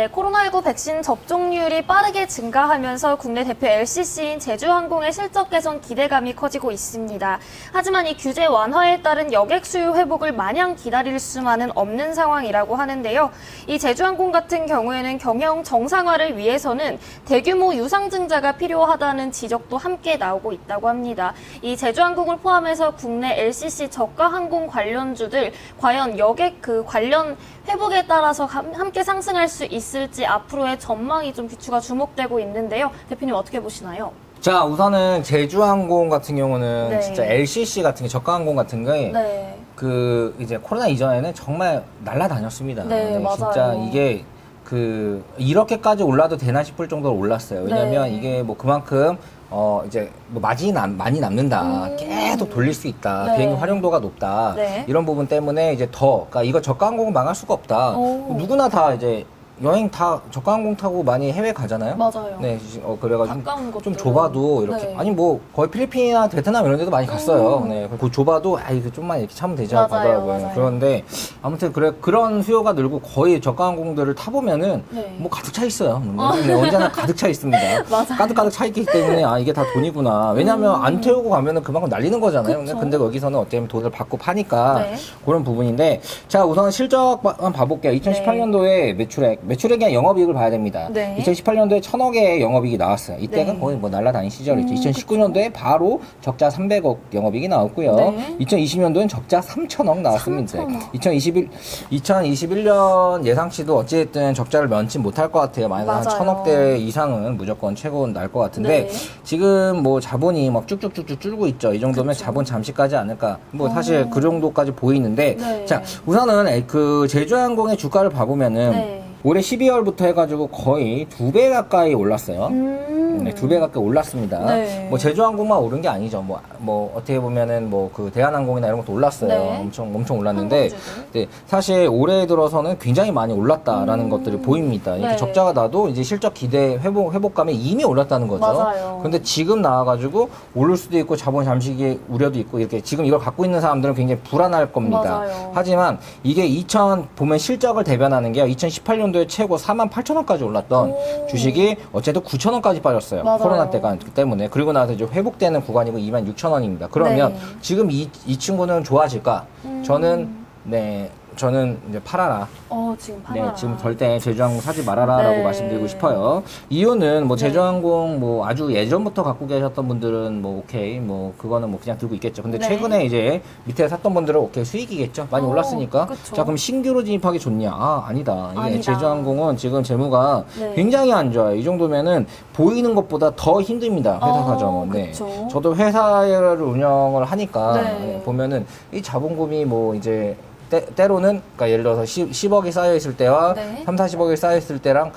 네, 코로나19 백신 접종률이 빠르게 증가하면서 국내 대표 LCC인 제주항공의 실적 개선 기대감이 커지고 있습니다. 하지만 이 규제 완화에 따른 여객 수요 회복을 마냥 기다릴 수만은 없는 상황이라고 하는데요. 이 제주항공 같은 경우에는 경영 정상화를 위해서는 대규모 유상증자가 필요하다는 지적도 함께 나오고 있다고 합니다. 이 제주항공을 포함해서 국내 LCC 저가 항공 관련주들 과연 여객 그 관련 회복에 따라서 함- 함께 상승할 수 있을지 앞으로의 전망이 좀 귀추가 주목되고 있는데요. 대표님 어떻게 보시나요? 자, 우선은 제주항공 같은 경우는 네. 진짜 LCC 같은 게 저가항공 같은 게 네. 그 이제 코로나 이전에는 정말 날라다녔습니다. 네, 맞아요. 진짜 이게 그 이렇게까지 올라도 되나 싶을 정도로 올랐어요. 왜냐면 네. 이게 뭐 그만큼 어 이제 뭐 마진이 남- 많이 남는다. 음. 계속 돌릴 수 있다. 네. 비행기 활용도가 높다. 네. 이런 부분 때문에 이제 더 그러니까 이거 저가 항공은 망할 수가 없다. 오. 누구나 다 이제 여행 다 저가 항공 타고 많이 해외 가잖아요. 맞아요. 네, 어 그래가지고 가까운 좀 곳들은. 좁아도 이렇게 네. 아니 뭐 거의 필리핀이나 베트남 이런 데도 많이 갔어요. 음. 네, 그 좁아도 아 이거 좀만 이렇게 참으면 되지 맞아요, 하더라고요. 맞아요. 그런데 아무튼 그래 그런 수요가 늘고 거의 저가 항공들을 타 보면은 네. 뭐 가득 차 있어요. 네, 언제나 가득 차 있습니다. 맞아요. 가득 가득 차 있기 때문에 아 이게 다 돈이구나. 왜냐하면 안 태우고 가면은 그만큼 날리는 거잖아요. 음. 그쵸. 근데 여기서는 보면 돈을 받고 파니까 네. 그런 부분인데 자 우선 실적만 봐볼게요. 2018년도에 매출액 매출액이 영업이익을 봐야 됩니다. 네. 2018년도에 천억의 영업이익이 나왔어요. 이때가 네. 거의 뭐 날라다닌 시절이죠. 음, 2019년도에 바로 적자 300억 영업이익이 나왔고요. 네. 2020년도엔 적자 3천억 나왔습니다. 3천억. 2021 2021년 예상치도 어찌됐든 적자를 면치 못할 것 같아요. 만약 한 맞아요. 천억대 이상은 무조건 최고 날것 같은데 네. 지금 뭐 자본이 막 쭉쭉쭉쭉 줄고 있죠. 이 정도면 그쵸. 자본 잠시 가지 않을까. 뭐 어. 사실 그 정도까지 보이는데 네. 자 우선은 그 제주항공의 주가를 봐보면은 네. 올해 12월부터 해가지고 거의 두 배 가까이 올랐어요. 음. 네, 두배 가까이 올랐습니다. 네. 뭐 제주항공만 오른 게 아니죠. 뭐, 뭐 어떻게 보면은 뭐 그 대한항공이나 이런 것도 올랐어요. 네. 엄청 엄청 올랐는데. 네, 사실 올해 들어서는 굉장히 많이 올랐다라는 것들이 보입니다. 이렇게 네. 적자가 나도 이제 실적 기대 회복 회복감이 이미 올랐다는 거죠. 맞아요. 근데 지금 나와가지고 오를 수도 있고 자본 잠식의 우려도 있고 이렇게 지금 이걸 갖고 있는 사람들은 굉장히 불안할 겁니다. 맞아요. 하지만 이게 2000 보면 실적을 대변하는 게요. 2018년도에 최고 4만 8천 원까지 올랐던 오. 주식이 어쨌든 9천 원까지 빠졌어요. 맞아요. 코로나 때가 때문에 그리고 나서 이제 회복되는 구간이고 2만 6천 원입니다. 그러면 네. 지금 이, 이 친구는 좋아질까? 음. 저는 네 저는 이제 팔아라. 어, 지금 네, 팔아라. 지금 절대 제주항공 사지 말아라라고 네. 말씀드리고 싶어요. 이유는 뭐 네. 제주항공 뭐 아주 예전부터 갖고 계셨던 분들은 뭐 오케이 뭐 그거는 뭐 그냥 들고 있겠죠. 근데 네. 최근에 이제 밑에 샀던 분들은 오케이 수익이겠죠. 많이 어, 올랐으니까. 그쵸. 자 그럼 신규로 진입하기 좋냐? 아 아니다. 이게 아니다. 제주항공은 지금 재무가 네. 굉장히 안 좋아요. 이 정도면은 보이는 것보다 더 힘듭니다. 회사 어, 사정은. 네. 그쵸. 저도 회사를 운영을 하니까 네. 네, 보면은 이 자본금이 뭐 이제 때, 때로는 그러니까 예를 들어서 10, 10 억이 쌓여 있을 때와 네. 3, 40억이 쌓여 있을 때랑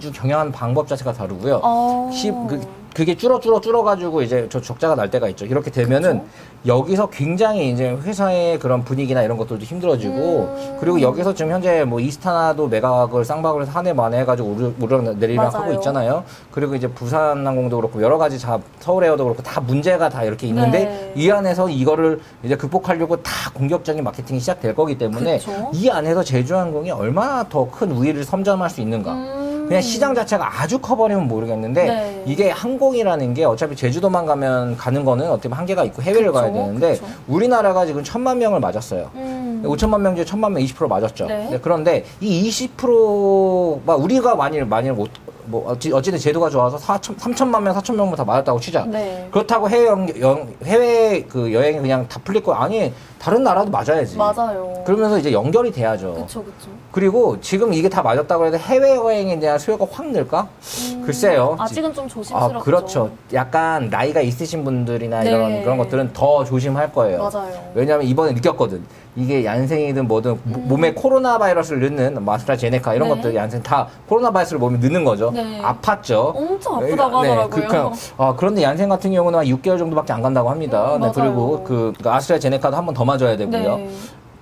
좀 경영하는 방법 자체가 다르고요. 어. 10, 그, 그게 줄어 줄어 줄어 가지고 이제 저 적자가 날 때가 있죠. 이렇게 되면은 여기서 굉장히 이제 회사의 그런 분위기나 이런 것들도 힘들어지고 음. 그리고 여기서 지금 현재 뭐 이스타나도 매각을 쌍박을 한 해 만에 해가지고 오르락내리락 하고. 있잖아요. 그리고 이제 부산항공도 그렇고 여러 가지 자 서울에어도 그렇고 다 문제가 다 이렇게 있는데 네. 이 안에서 이거를 이제 극복하려고 다 공격적인 마케팅이 시작될 거기 때문에 그쵸. 이 안에서 제주항공이 얼마나 더 큰 우위를 섬점할 수 있는가. 음. 그냥 시장 자체가 아주 커버리면 모르겠는데 네. 이게 항공이라는 게 어차피 제주도만 가면 가는 거는 어떻게 보면 한계가 있고 해외를 그쵸, 가야 되는데 그쵸. 우리나라가 지금 천만 명을 맞았어요. 음. 5천만 명 중에 천만 명 20% 맞았죠. 네. 네, 그런데 이 20%가 우리가 많이 많이 못, 뭐 어찌 어찌든 제도가 좋아서 4천 3천만 명, 4천 명만 다 맞았다고 치자. 네. 그렇다고 해외 영, 영- 해외 그 여행이 그냥 다 풀릴 거 아니 다른 나라도 맞아야지. 맞아요. 그러면서 이제 연결이 돼야죠. 그쵸, 그쵸. 그리고 지금 이게 다 맞았다고 해도 해외 여행에 대한 수요가 확 늘까? 음. 글쎄요. 아직은 좀 아, 조심스럽죠. 그렇죠. 약간 나이가 있으신 분들이나 네. 이런 그런 것들은 더 조심할 거예요. 맞아요. 왜냐하면 이번에 느꼈거든. 이게 얀생이든 뭐든 모- 몸에 코로나 바이러스를 넣는 마스트라제네카 이런 음. 네. 것들 얀생 다 코로나 바이러스를 몸에 넣는 거죠. 네. 아팠죠. 엄청 아프다고 네, 하더라고요. 그러니까, 아, 그런데 얀생 같은 경우는 한 6개월 정도밖에 안 간다고 합니다. 음, 네. 그리고 그, 그 아스트라제네카도 한 번 더 맞아야 되고요. 네.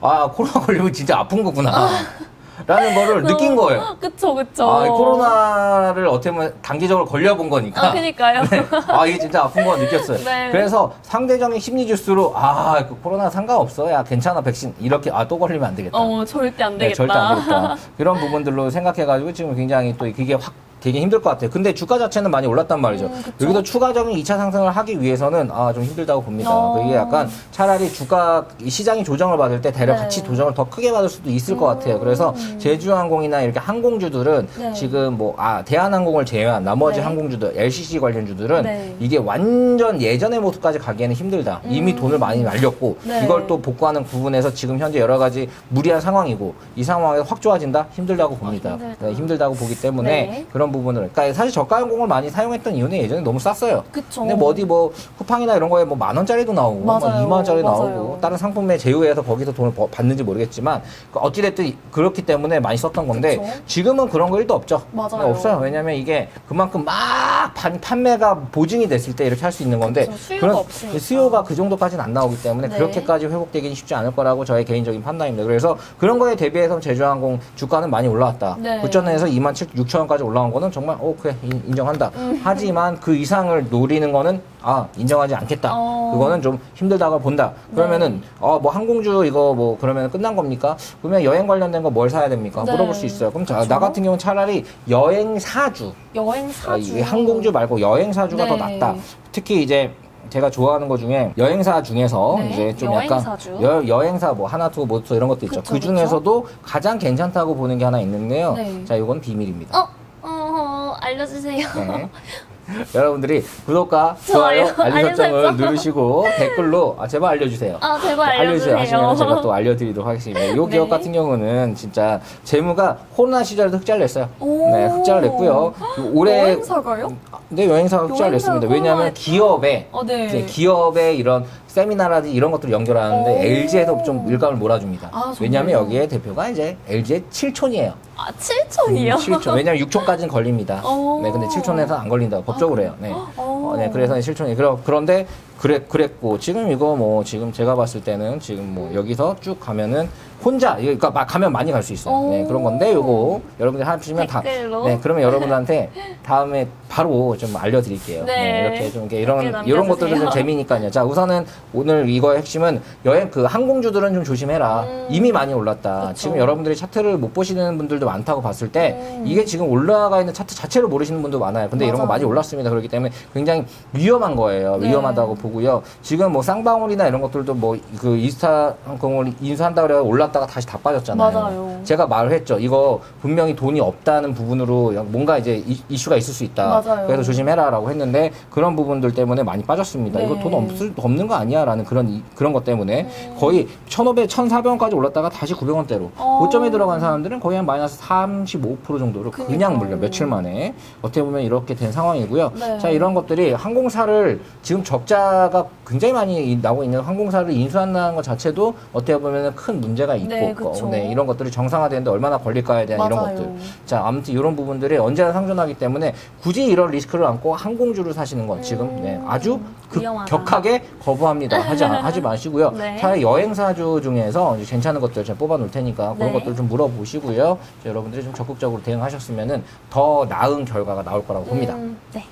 아 코로나 걸리면 진짜 아픈 거구나. 라는 거를 느낀 거예요. 그쵸, 그쵸. 아, 이 코로나를 어떻게 보면 단기적으로 걸려본 거니까. 아, 그니까요. 아, 이게 진짜 아픈 거 느꼈어요. 네. 그래서 상대적인 심리 지수로, 아, 그 코로나 상관없어. 야, 괜찮아, 백신. 이렇게, 아, 또 걸리면 안 되겠다. 어, 절대 안 되겠다. 네, 절대 안 되겠다. 그런 부분들로 생각해가지고 지금 굉장히 또 그게 확 되게 힘들 것 같아요. 근데 주가 자체는 많이 올랐단 말이죠. 음, 그쵸. 여기서 추가적인 2차 상승을 하기 위해서는 아, 좀 힘들다고 봅니다. 어. 이게 약간 차라리 주가 이 시장이 조정을 받을 때 대략 네. 음. 같이 조정을 더 크게 받을 수도 있을 것 같아요. 그래서 제주항공이나 이렇게 항공주들은 네. 지금 뭐 아, 대한항공을 제외한 나머지 네. 항공주들, LCC 관련주들은 네. 이게 완전 예전의 모습까지 가기에는 힘들다. 이미 돈을 많이 날렸고 음. 네. 이걸 또 복구하는 부분에서 지금 현재 여러 가지 무리한 상황이고 이 상황에서 확 좋아진다? 힘들다고 봅니다. 아, 힘들다. 네, 힘들다고 보기 때문에 네. 그런 부분을 그러니까 사실 저가 항공을 많이 사용했던 이유는 예전에 너무 쌌어요. 그쵸. 근데 뭐 어디 뭐 쿠팡이나 이런 거에 뭐 만 원짜리도 나오고 뭐 맞아요. 2만 원짜리 맞아요. 나오고 다른 상품에 제휴해서 거기서 돈을 버- 받는지 모르겠지만 그 어찌됐든 그렇기 때문에 많이 썼던 건데 그쵸. 지금은 그런 거 1도 없죠. 맞아요. 네, 없어요. 왜냐면 이게 그만큼 막 판, 판매가 보증이 됐을 때 이렇게 할 수 있는 건데 그쵸. 수요가 없으니까. 수요가 그 정도까지는 안 나오기 때문에 네. 그렇게까지 회복되기는 쉽지 않을 거라고 저의 개인적인 판단입니다. 그래서 그런 거에 대비해서 제주항공 주가는 많이 올라왔다. 네. 9전에서 2만 7, 6천 원까지 올라온 거는 정말 오 그래 인- 인정한다. 음. 하지만 그 이상을 노리는 거는 아 인정하지 않겠다. 어. 그거는 좀 힘들다고 본다. 그러면은 네. 어뭐 항공주 이거 뭐 그러면 끝난 겁니까? 그러면 여행 관련된 거 뭘 사야 됩니까? 네. 물어볼 수 있어요. 그럼 자, 그쵸. 나 같은 경우는 차라리 여행사주 여행 아, 사주. 이 항공주 말고 여행사주가 더 네. 낫다. 특히 이제 제가 좋아하는 것 중에 여행사 중에서 네, 이제 좀 약간 여행사주. 여, 여행사 뭐 하나투어 모투어 이런 것도 있죠. 그쵸, 그 중에서도 가장 괜찮다고 보는 게 하나 있는데요. 네. 자, 이건 비밀입니다. 어, 어, 알려주세요. 네. 여러분들이 구독과 좋아요, 좋아요, 알림 알림 설정을 설정. 누르시고 댓글로 아, 제발 알려주세요. 아, 제발 알려주세요 알려주세요. 하시면 제가 또 알려드리도록 하겠습니다. 이 기업 네. 같은 경우는 진짜 재무가 코로나 시절에도 흑자를 냈어요. 오. 네, 흑자를 냈고요. 올해 여행사가요? 네, 여행사가 흑자를 여행사가 냈습니다. 왜냐하면 기업에 어, 네. 이제 기업의 이런 세미나라든지 이런 것들을 연결하는데 오. LG에서 좀 일감을 몰아줍니다. 아, 정말요? 왜냐하면 여기에 대표가 이제 LG의 7촌이에요. 아, 7천이요? 7촌. 왜냐하면 6촌까지는 걸립니다. 오. 네, 근데 7촌에서 안 걸린다고 법적으로 해요. 네. 오. 어, 네, 그래서 7촌이 그러, 그런데 그래 그랬고 지금 이거 뭐 지금 제가 봤을 때는 지금 뭐 여기서 쭉 가면은 혼자 그러니까 막 가면 많이 갈 수 있어요. 네, 오. 그런 건데 요거 여러분들 하시면 다 댓글로. 네, 그러면 여러분한테 다음에 바로 좀 알려 드릴게요. 네. 이렇게 좀 이렇게 댓글 이런 남겨주세요. 이런 것들은 좀 재미니까요. 자, 우선은 오늘 이거의 핵심은 여행 그 항공주들은 좀 조심해라. 음. 이미 많이 올랐다. 그쵸. 지금 여러분들이 차트를 못 보시는 분들도 많다고 봤을 때 음. 이게 지금 올라가 있는 차트 자체를 모르시는 분도 많아요. 근데 이런 거 맞아요. 많이 올랐습니다. 그렇기 때문에 굉장히 위험한 거예요. 네. 위험하다고 보고요. 지금 뭐 쌍방울이나 이런 것들도 뭐 그 이스타 항공을 인수한다 그래 올랐 다가 다시 다 빠졌잖아요. 맞아요. 제가 말을 했죠. 이거 분명히 돈이 없다는 부분으로 뭔가 이제 이, 이슈가 있을 수 있다. 맞아요. 그래서 조심해라라고 했는데 그런 부분들 때문에 많이 빠졌습니다. 네. 이거 돈 없을 없는 거 아니야라는 그런 이- 그런 것 때문에 음. 거의 1,500, 1,400원까지 올랐다가 다시 900원대로 어. 고점에 들어간 사람들은 거의 한 마이너스 35% 정도로 그냥 그니까요. 물려 며칠 만에 어떻게 보면 이렇게 된 상황이고요. 네. 자 이런 것들이 항공사를 지금 적자가 굉장히 많이 이- 나오고 있는 항공사를 인수한다는 것 자체도 어떻게 보면 큰 문제가 있고 네, 그쵸. 네, 이런 것들이 정상화되는데 얼마나 걸릴까에 대한 이런 맞아요. 것들. 자, 아무튼 이런 부분들이 언제나 상존하기 때문에 굳이 이런 리스크를 안고 항공주를 사시는 건 지금 음, 네, 아주 극, 위험하다. 격하게 거부합니다. 하지, 않- 하지 마시고요. 네. 차라리 여행사주 중에서 이제 괜찮은 것들 제가 뽑아 놓을 테니까 그런 네. 것들 좀 물어보시고요. 자, 여러분들이 좀 적극적으로 대응하셨으면은 더 나은 결과가 나올 거라고 봅니다. 음, 네.